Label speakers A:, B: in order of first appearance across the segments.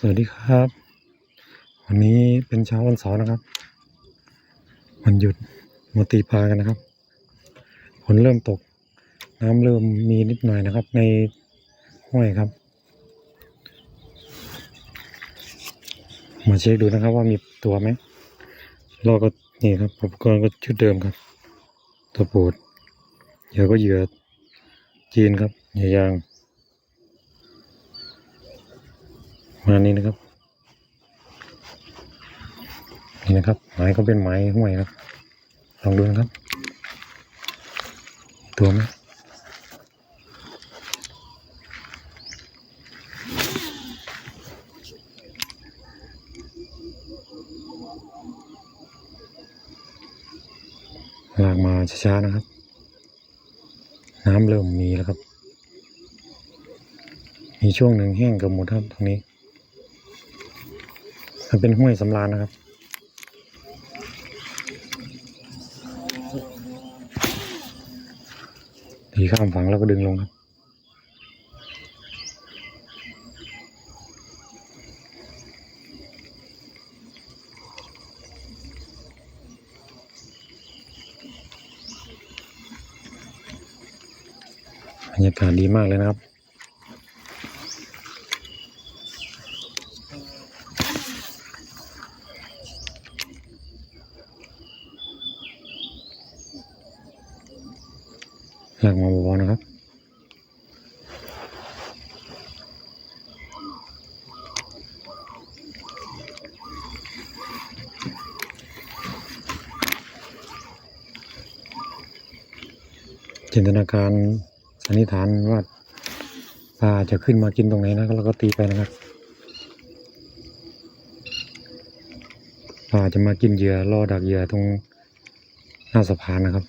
A: สวัสดีครับ วันนี้เป็นเช้าวันเสาร์นะครับ วันหยุดมาตีปลากันนะครับฝนเริ่มตก น้ำเริ่มมีนิดหน่อยนะครับ ในห้วยครับ มาเช็คดูนะครับว่ามีตัวไหมเราก็นี่ครับอุปกรณ์ก็ชุดเดิมครับตัวโปรดเหยื่อก็เหยื่อจีนครับเหยื่อยางประ มานี้นะครับ นี่นะครับไม้ก็เป็นไม้ห้วยครับลองดูนะครับ ตัวไหมลากมาช้าๆนะครับ น้ำเริ่มมีแล้วครับ มีช่วงหนึ่งแห้งกับหมดครับตรงนี้ มันเป็นห้วยสำราญนะครับทีข้ามฝั่งแล้วก็ดึงลงครับบรรยากาศดีมากเลยนะครับ หลักมาเบาๆนะครับ จินตนาการสันนิษฐานว่าปลาจะขึ้นมากินตรงไหนนะแล้วก็ตีไปนะครับปลาจะมากินเหยื่อล่อดักเหยื่อตรงหน้าสะพานนะครับ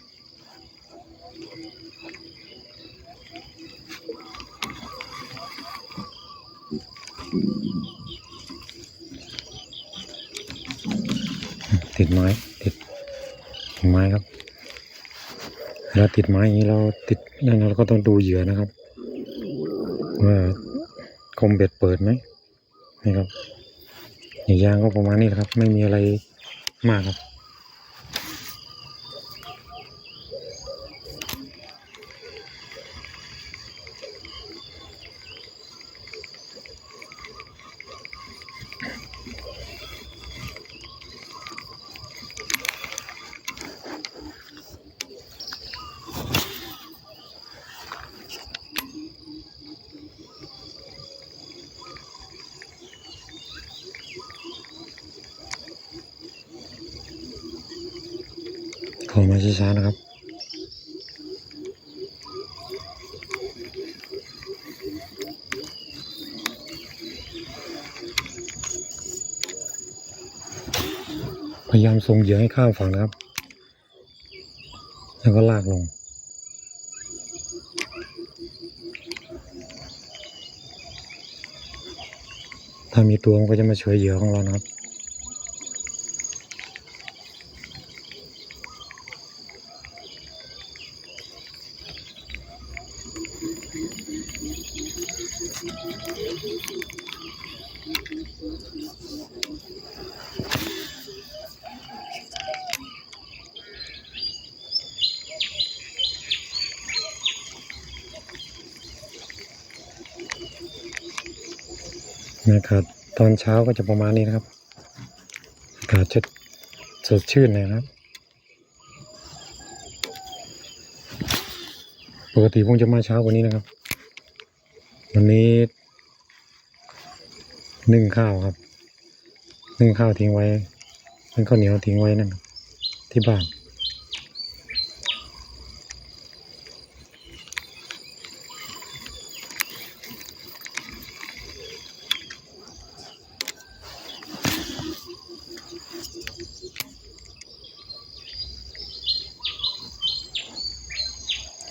A: ติดไม้ติดติดไม้ครับเวลา ติดไม้เราติดนั่นเราก็ต้องดูเหยื่อนะครับ ว่าคมเบ็ดเปิดไหมนี่ครับอย่างยางก็ประมาณนี้ครับ ไม่มีอะไรมากครับ ยายามทรงเหยื่อให้ข้ามฝั่งนะครับ แล้วก็ลากลง ถ้ามีตัวมันก็จะมาเฉยเหยื่อของเรานะครับ นะครับตอนเช้าก็จะประมาณนี้นะครับ อากาศจะสดชื่นเลยนะครับ ปกติผมจะมาเช้ากว่านี้นะครับ วันนี้นึ่งข้าวครับนึ่งข้าวทิ้งไว้เป็นข้าวเหนียวทิ้งไว้นั่นที่บ้าน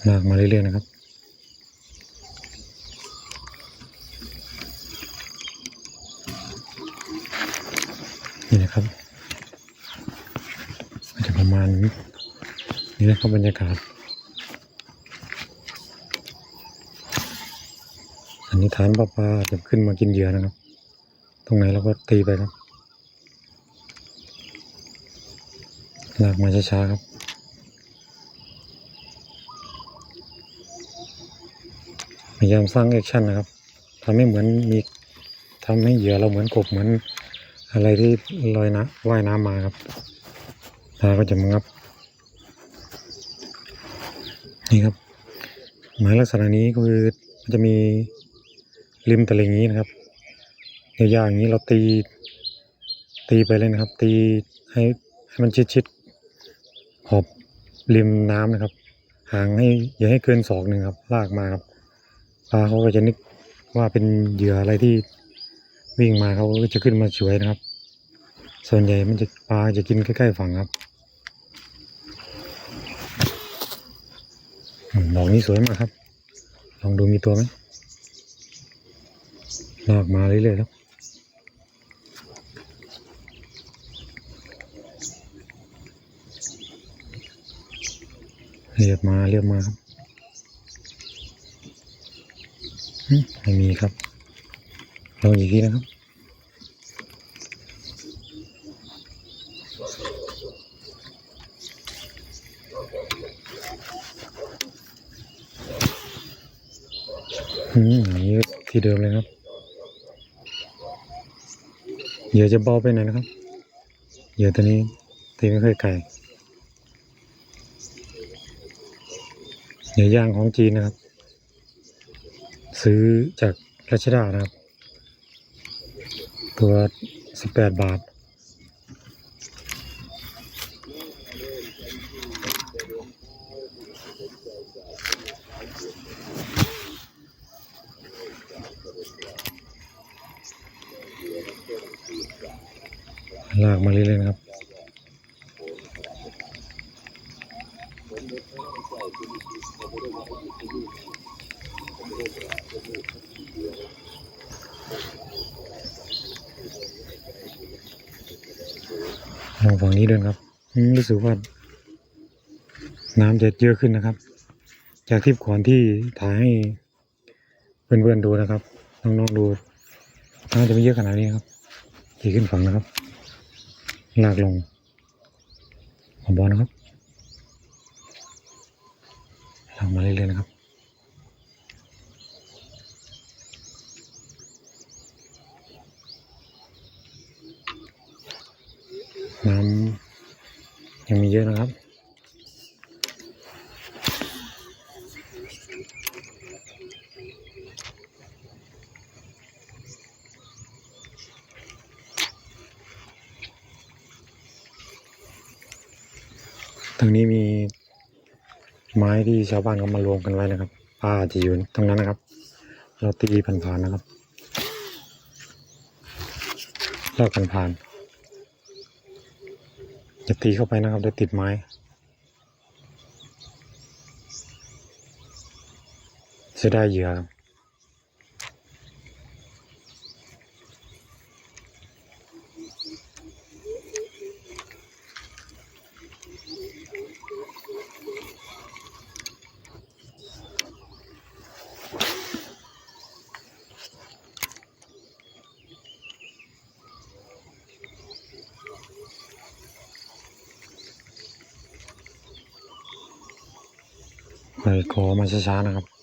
A: ลากมาเรื่อยๆนะครับ นี่นะครับก็จจะประมาณนี้นี่นะครับบรรยากาศสันนิษฐานป้าปลาจะขึ้นมากินเหยื่อนะครับ ตรงไหนเราก็ตีไปครับลากมาช้าๆครับ พยายามสร้างแอคชั่นนะครับทำให้เหมือนมีทำให้เหยื่อเราเหมือนกบเหมือนอะไรที่ลอยน้ำว่ายน้ำมาครับตาก็จะมางับ นี่ครับ หมายลักษณะนี้ก็คือมันจะมีริมตะเลงอย่างนี้นะครับยาวๆอย่างนี้เราตี ตีไปเลยนะครับ ตีให้ให้มันชิดๆขอบริมน้ำนะครับ ห่างให้อย่าให้เกินศอกหนึ่งครับ ลากมาครับ ปลาเขาก็จะนึกว่าเป็นเหยื่ออะไรที่วิ่งมาเขาก็จะขึ้นมาช่วยนะครับ ส่วนใหญ่มันจะปลาจะกินใกล้ๆฝั่งครับมดอกนี้สวยมากครับ ลองดูมีตัวไหมลากมาเรื่อยๆครับเรียบมาเรียบมาครับ อืม ไม่มีครับลองอีกทีนะครับอืมย่างนี้ที่เดิมเลยครับเหยื่อจะเบาไปหน่อยนะครับเหยื่อตัวนี้ตีไม่ค่อยไกลเหยื่อย่างของจีนนะครับ ซื้อจากรัชดานะครับ ตัวสิบแปดบาท ลากมาเรื่อยๆนะครับ มองฝั่ง นี้ด้วยนครับรู้สึกว่า น้ำจะเยอะขึ้นนะครับ จากที่ก่อนที่ถ่ายให้เพื่อนๆดูนะครับน้องๆดูน่าจะไม่เยอะขนาดนี้ครับขี่ขึ้นฝั่งนะครับลากลงของบอลนะครับลากมาเรื่อยๆนะครับ น้ำยังมีเยอะนะครับ ตรงนี้มีไม้ที่ชาวบ้านเขามารวมกันไว้นะครับปลาจจะอยู่ตรงนั้นนะครับ เราตีผ่านๆนะครับลอกผ่านๆ อย่าตีเข้าไปนะครับเดี๋ยวติดไม้จะได้เหยื่อครับ ปล่อยคอมาช้าๆนะครับ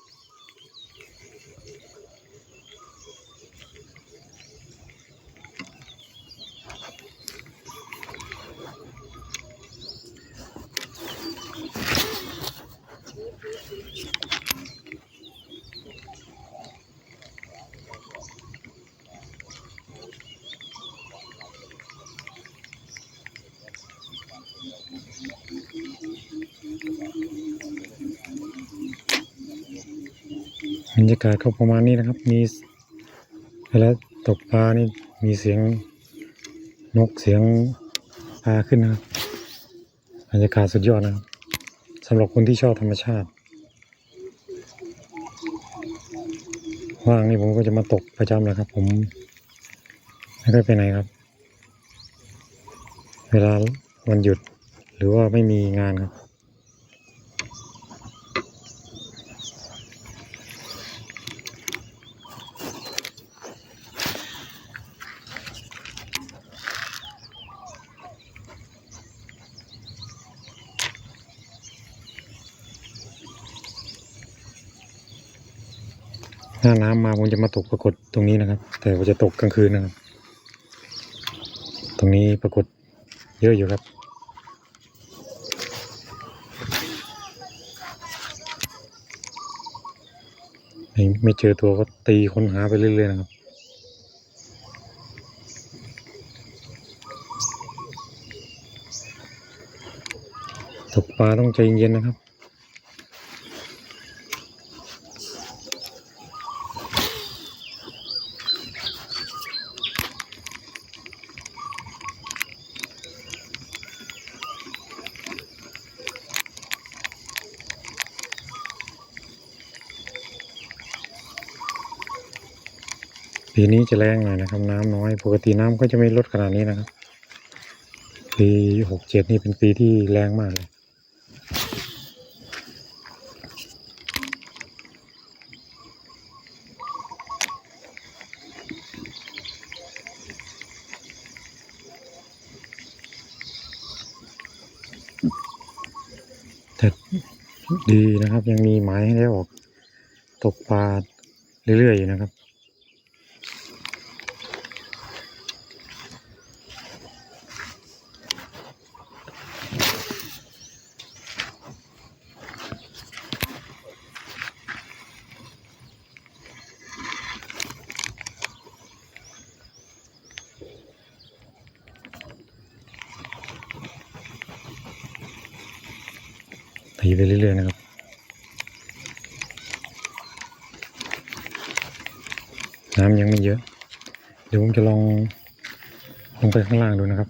A: บรรยากาศก็ประมาณนี้นะครับ มีเวลาตกปลานี่มีเสียงนกเสียงปลาขึ้นนะครับบรรยากาศสุดยอดนะครับสำหรับคนที่ชอบธรรมชาติว่างนี่ผมก็จะมาตกประจำเลยครับ ผมไม่ได้ไปไหนครับ เวลาวันหยุดหรือว่าไม่มีงานครับ หน้าน้ำมาผมจะมาตกปรากฏตรงนี้นะครับ แต่ว่าจะตกกลางคืนนะครับ ตรงนี้ปรากฏเยอะอยู่ครับไม่ไม่เจอตัวก็ตีค้นหาไปเรื่อยๆนะครับตกปลาต้องใจเย็นๆนะครับ ปีนี้จะแรงหน่อยนะครับ น้ำน้อย ปกติน้ำก็จะไม่ลดขนาดนี้นะครับ ปีหกเจ็ดนี่เป็นปีที่แรงมากเลยแต่ดีนะครับยังมีหมายให้ได้ออก ตกปลาเรื่อยๆอยู่นะครับ ตีไปเรื่อยๆนะครับน้ำยังไม่เยอะ เดี๋ยวผมจะลองลงไปข้างล่างดูนะครับ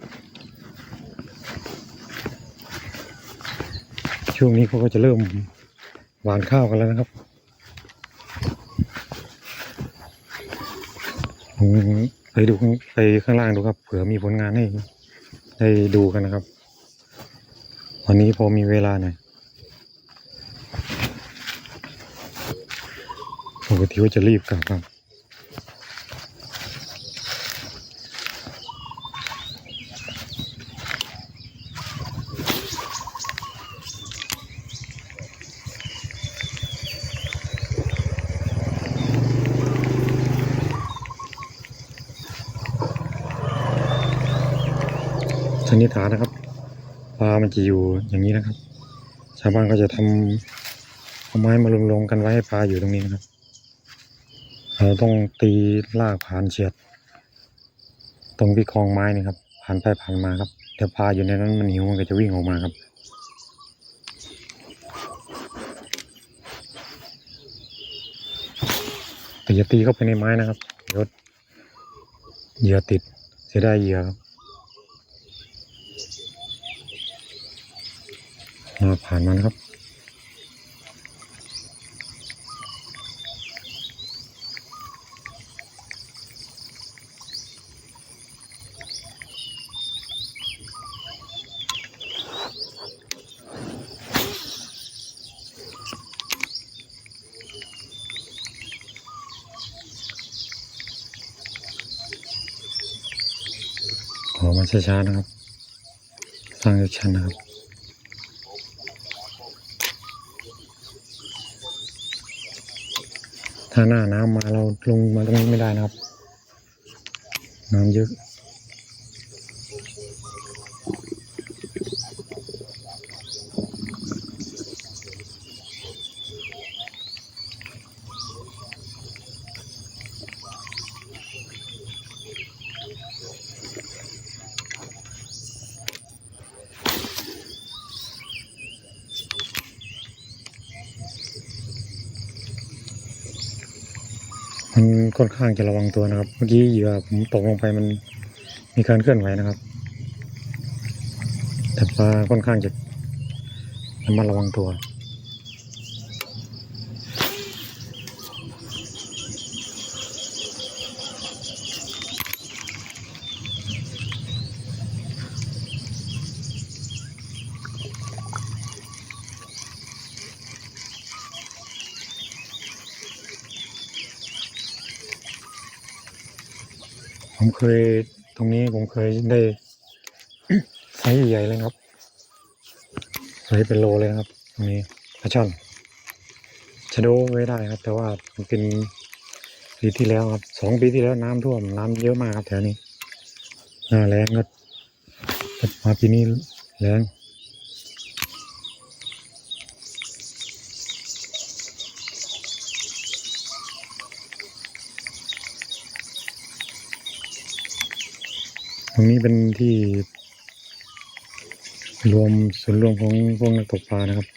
A: ช่วงนี้เขาก็จะเริ่มหวานข้าวกันแล้วนะครับผมไปดูไปข้างล่างดูครับ เผื่อมีผลงานให้ได้ดูกันนะครับ วันนี้พอมีเวลาหน่อย ปกติว่าจะรีบกลับครับสันนิษฐานนะครับปลามันจะอยู่อย่างนี้นะครับ ชาวบ้านก็จะทำเอาไม้มาลงๆกันไว้ให้ปลาอยู่ตรงนี้นะครับ เราต้องตีลากผ่านเฉียด ตรงที่คลองไม้นี่ครับ ผ่านไปผ่านมาครับแต่ปลาอยู่ในนั้นมันหิวมันก็จะวิ่งออกมาครับแต่อย่าตีเข้าไปในไม้นะครับเดี๋ยวเหยื่อติดเสียดายเหยื่อครับมาผ่านมานครับ อมาช้าๆนะครับ สร้างแอคชั่นนะครับถ้าหน้าน้ำมาเราลงมาตรงนี้ไม่ได้นะครับ น้ำเยอะ มันค่อนข้างจะระวังตัวนะครับ เมื่อกี้เหยื่อผมตกลงไปมันมีการเคลื่อนไหวนะครับ แต่ปลาค่อนข้างจะระมัดระวังตัว ผมเคยตรงนี้ผมเคยได้ไซส์ใหญ่ๆเลยครับไซส์เป็นโลเลยครับ ตรงนี้ปลาช่อนชะโดไว้ได้ครับ แต่ว่ามันเป็นปีที่แล้วครับสองปีที่แล้วน้ำท่วมน้ำเยอะมากครับแถวนี้หน้าแรงก็ก็มาปีนี้แรง รงนี้เป็นที่รวมส่วนย์รวมของพวกนักตกปลานะครับ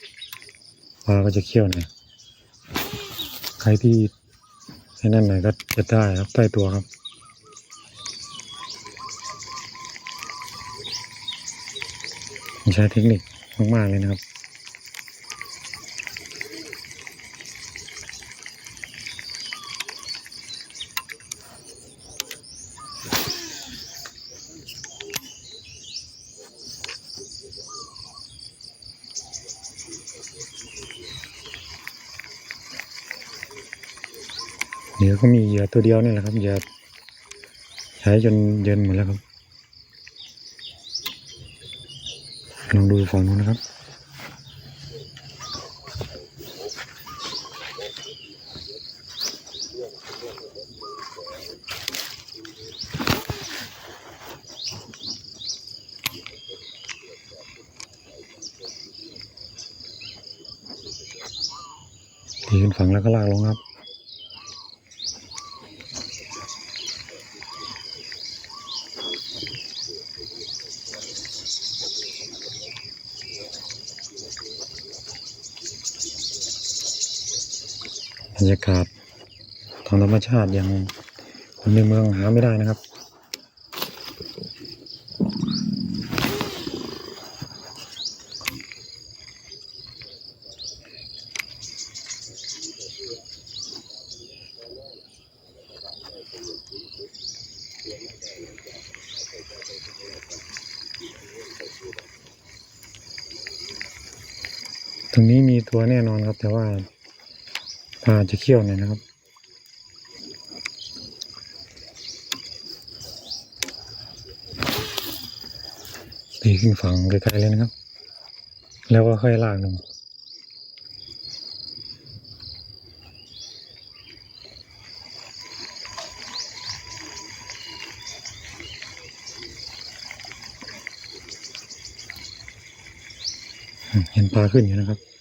A: ปลาก็จะเขี้ยวหน่อยใครที่ให้นั่นหน่อยก็จะได้ครับใต้ตัวครับ ใช้เทคนิคมากๆเลยนะครับ ลือก็มีเหยื่อตัวเดียวนี่แหละครับเหยื่อใช้จนเย็นหมดแล้วครับลองดูฝั่งนู้นนะครับตีขึ้นฝั่งแล้วก็ลากลงครับ บรรยากาศทางธรรมชาติอย่างคนในเมืองหาไม่ได้นะครับ ตรงนี้มีตัวแน่นอนครับ แต่ว่า ปลาจะเคี่ยวหน่อยนะครับตีขึ้นฝั่งไกลๆเลยนะครับ แล้วก็ค่อยลากลงเห็นปลาขึ้นอยู่นะครับ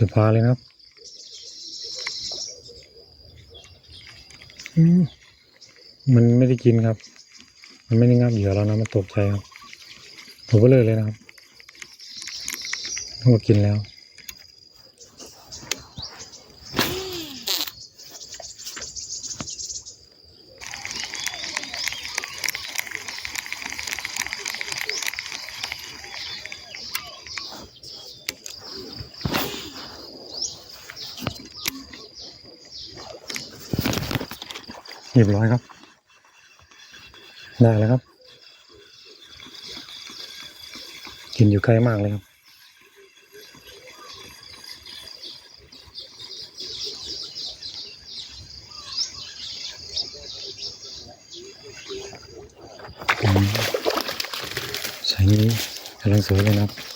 A: สือฟ้าเลยครับมันไม่ได้กินครับ มันไม่ได้งับเหยื่อเรานะ มันตกใจครับผมก็เลยเลยนะครับต้องมากินแล้ว รียบร้อยครับ ได้แล้วครับ กินอยู่ใกล้มากเลยครับใช้นี้กำลังสวยเลยนะครับ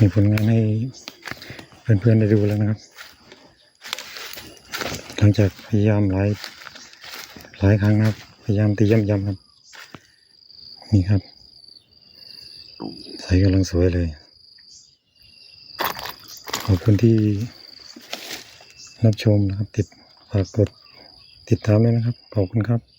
A: มีผลงานให้เพื่อนๆได้ดูแล้วนะครับ หลังจากพยายามหลายหลายครั้งนะครับ พยายามตีย้ำๆครับ นี่ครับ ใสกำลังสวยเลย ขอบคุณที่รับชมนะครับ ติดฝากกดติดตามด้วยนะครับ ขอบคุณครับ